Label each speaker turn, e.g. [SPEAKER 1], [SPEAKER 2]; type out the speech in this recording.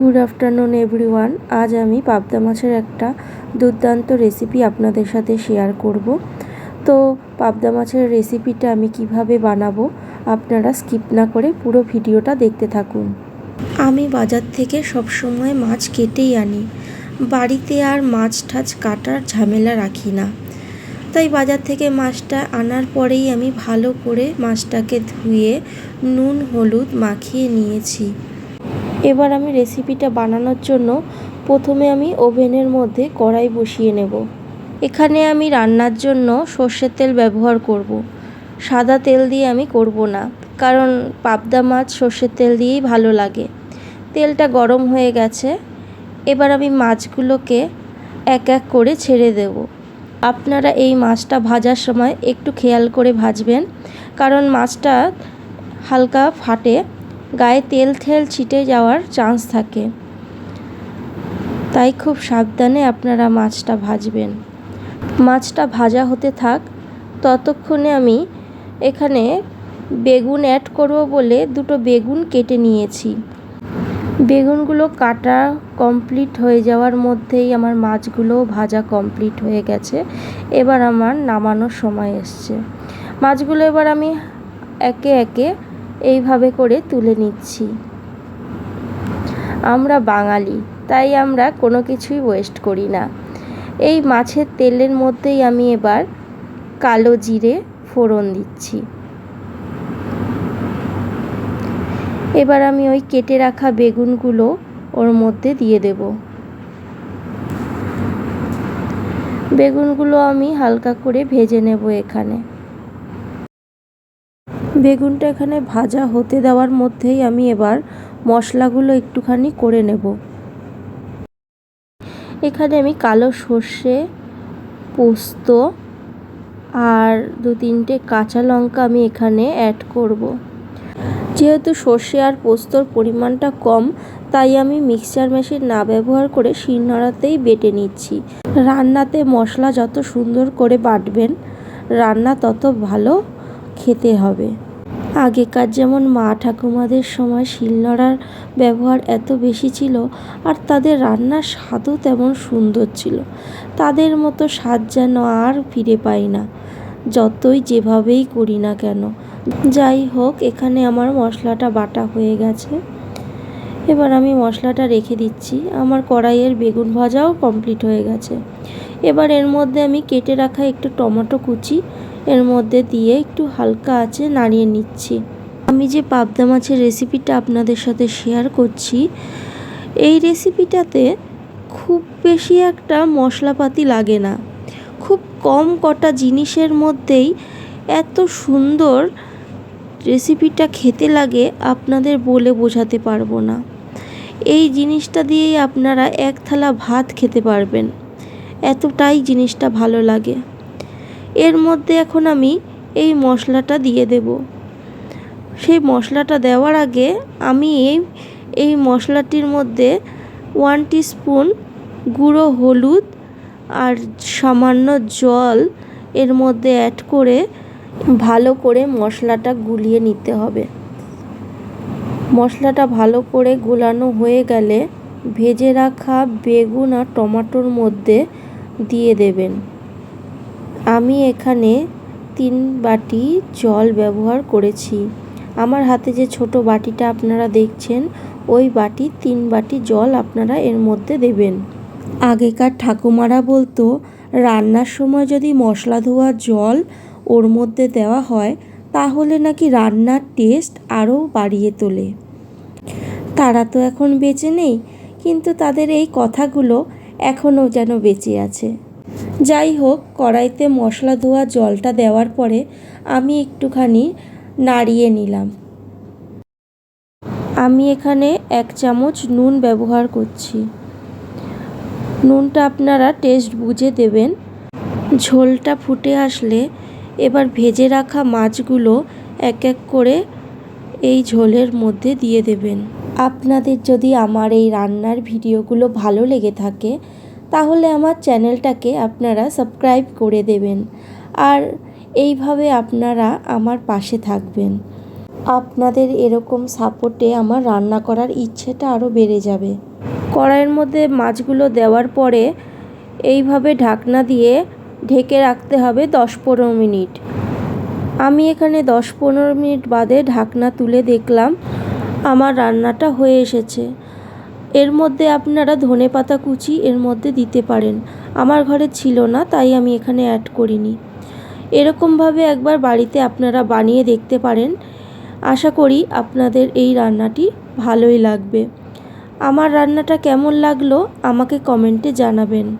[SPEAKER 1] Good afternoon everyone আজ আমি পাবদা মাছের একটা দুর্দান্ত রেসিপি আপনাদের সাথে শেয়ার করব। তো পাবদা মাছের রেসিপিটা আমি কীভাবে বানাবো, আপনারা স্কিপ না করে পুরো ভিডিওটা দেখতে থাকুন। আমি বাজার থেকে সবসময় মাছ কেটেই আনি। বাড়িতে আর মাছ টাছ কাটার ঝামেলা রাখি না। তাই বাজার থেকে মাছটা আনার পরেই আমি ভালো করে মাছটাকে ধুয়ে নুন, হলুদ মাখিয়ে নিয়েছি। এবার আমি রেসিপিটা বানানোর জন্য প্রথমে আমি ওভেনের মধ্যে কড়াই বসিয়ে নেব। এখানে আমি রান্নার জন্য সর্ষের তেল ব্যবহার করব। সাদা তেল দিয়ে আমি করব না, কারণ পাবদা মাছ সর্ষের তেল দিয়েই ভালো লাগে। তেলটা গরম হয়ে গেছে, এবার আমি মাছগুলোকে এক এক করে ছেড়ে দেব। আপনারা এই মাছটা ভাজার সময় একটু খেয়াল করে ভাজবেন, কারণ মাছটা হালকা ফাটে। গায়ে তেল ঠেল ছিটে যাওয়ার চান্স থাকে। তাই খুব সাবধানে আপনারা মাছটা ভাজবেন। মাছটা ভাজা হতে থাক, ততক্ষণে আমি এখানে বেগুন অ্যাড করব বলে দুটো বেগুন কেটে নিয়েছি। বেগুনগুলো কাটা কমপ্লিট হয়ে যাওয়ার মধ্যেই আমার মাছগুলো ভাজা কমপ্লিট হয়ে গেছে। এবার আমার নামানোর সময় এসছে। মাছগুলো এবার আমি একে একে এইভাবে করে তুলে নিচ্ছি। আমরা বাঙালি, তাই আমরা কোনো কিছুই ওয়েস্ট করি না। এই মাছের তেলের মধ্যেই আমি এবার কালো জিরে ফোড়ন দিচ্ছি। এবার আমি ওই কেটে রাখা বেগুনগুলো ওর মধ্যে দিয়ে দেব। বেগুনগুলো আমি হালকা করে ভেজে নেব এখানে। বেগুনটা এখানে ভাজা হতে দেওয়ার মধ্যেই আমি এবার মশলাগুলো একটুখানি করে নেব। এখানে আমি কালো সর্ষে, পোস্ত আর দু তিনটে কাঁচা লঙ্কা আমি এখানে অ্যাড করব। যেহেতু সর্ষে আর পোস্তর পরিমাণটা কম, তাই আমি মিক্সচার মেশিন না ব্যবহার করে শিলনোড়াতেই বেটে নিচ্ছি। রান্নাতে মশলা যত সুন্দর করে বাটবেন, রান্না তত ভালো খেতে হবে। আগেকার যেমন মা ঠাকুমাদের সময় শিলনোড়ার ব্যবহার এত বেশি ছিল আর তাদের রান্নার স্বাদও তেমন সুন্দর ছিল। তাদের মতো স্বাদ যেন আর ফিরে পাই না। যতই যেভাবেই করি না কেন। যাই হোক, এখানে আমার মশলাটা বাটা হয়ে গেছে। এবার আমি মশলাটা রেখে দিচ্ছি। আমার কড়াইয়ের বেগুন ভাজাও কমপ্লিট হয়ে গেছে। এবার এর মধ্যে আমি কেটে রাখা একটু টমেটো কুচি এর মধ্যে দিয়ে একটু হালকা আছে নাড়িয়ে নিচ্ছি। আমি যে পাবদা মাছের রেসিপিটা আপনাদের সাথে শেয়ার করছি, এই রেসিপিটাতে খুব বেশি একটা মশলাপাতি লাগে না। খুব কম কটা জিনিসের মধ্যেই এত সুন্দর রেসিপিটা খেতে লাগে আপনাদের বলে বোঝাতে পারব না। এই জিনিসটা দিয়েই আপনারা এক থালা ভাত খেতে পারবেন। এতটাই জিনিসটা ভালো লাগে। এর মধ্যে এখন আমি এই মশলাটা দিয়ে দেব। সেই মশলাটা দেওয়ার আগে আমি এই এই মশলাটির মধ্যে ওয়ান স্পুন গুঁড়ো হলুদ আর সামান্য জল এর মধ্যে অ্যাড করে ভালো করে মশলাটা গুলিয়ে নিতে হবে। মশলাটা ভালো করে গোলানো হয়ে গেলে ভেজে রাখা বেগুন আর টমাটোর মধ্যে দিয়ে দেবেন। আমি এখানে তিন বাটি জল ব্যবহার করেছি। আমার হাতে যে ছোট বাটিটা আপনারা দেখছেন, ওই বাটি তিন বাটি জল আপনারা এর মধ্যে দেবেন। আগেকার ঠাকুমারা বলতো, রান্নার সময় যদি মশলা ধোয়া জল ওর মধ্যে দেওয়া হয়, তাহলে নাকি রান্নার টেস্ট আরও বাড়িয়ে তোলে। তারা তো এখন বেঁচে নেই, কিন্তু তাদের এই কথাগুলো এখনও যেন বেঁচে আছে। যাই হোক, কড়াইতে মশলা ধোয়া জলটা দেওয়ার পরে আমি একটুখানি নাড়িয়ে নিলাম। আমি এখানে এক চামচ নুন ব্যবহার করছি। নুনটা আপনারা টেস্ট বুঝে দেবেন। ঝোলটা ফুটে আসলে এবার ভেজে রাখা মাছগুলো এক এক করে এই ঝোলের মধ্যে দিয়ে দেবেন। আপনাদের যদি আমার এই রান্নার ভিডিওগুলো ভালো লেগে থাকে তাহলে আমার চ্যানেলটাকে আপনারা সাবস্ক্রাইব করে দেবেন। আর এইভাবে আপনারা আমার পাশে থাকবেন। আপনাদের এরকম সাপোর্টে আমার রান্না করার ইচ্ছেটা আরও বেড়ে যাবে। কড়াইয়ের মধ্যে মাছগুলো দেওয়ার পরে এইভাবে ঢাকনা দিয়ে ঢেকে রাখতে হবে দশ পনেরো মিনিট। আমি এখানে দশ পনেরো মিনিট বাদে ঢাকনা তুলে দেখলাম, আমার রান্নাটা হয়ে এসেছে। এর মধ্যে আপনারা ধনে পাতা কুচি এর মধ্যে দিতে পারেন। আমার ঘরে ছিল না, তাই আমি এখানে অ্যাড করিনি। এরকমভাবে একবার বাড়িতে আপনারা বানিয়ে দেখতে পারেন। আশা করি আপনাদের এই রান্নাটি ভালোই লাগবে। আমার রান্নাটা কেমন লাগল আমাকে কমেন্টে জানাবেন।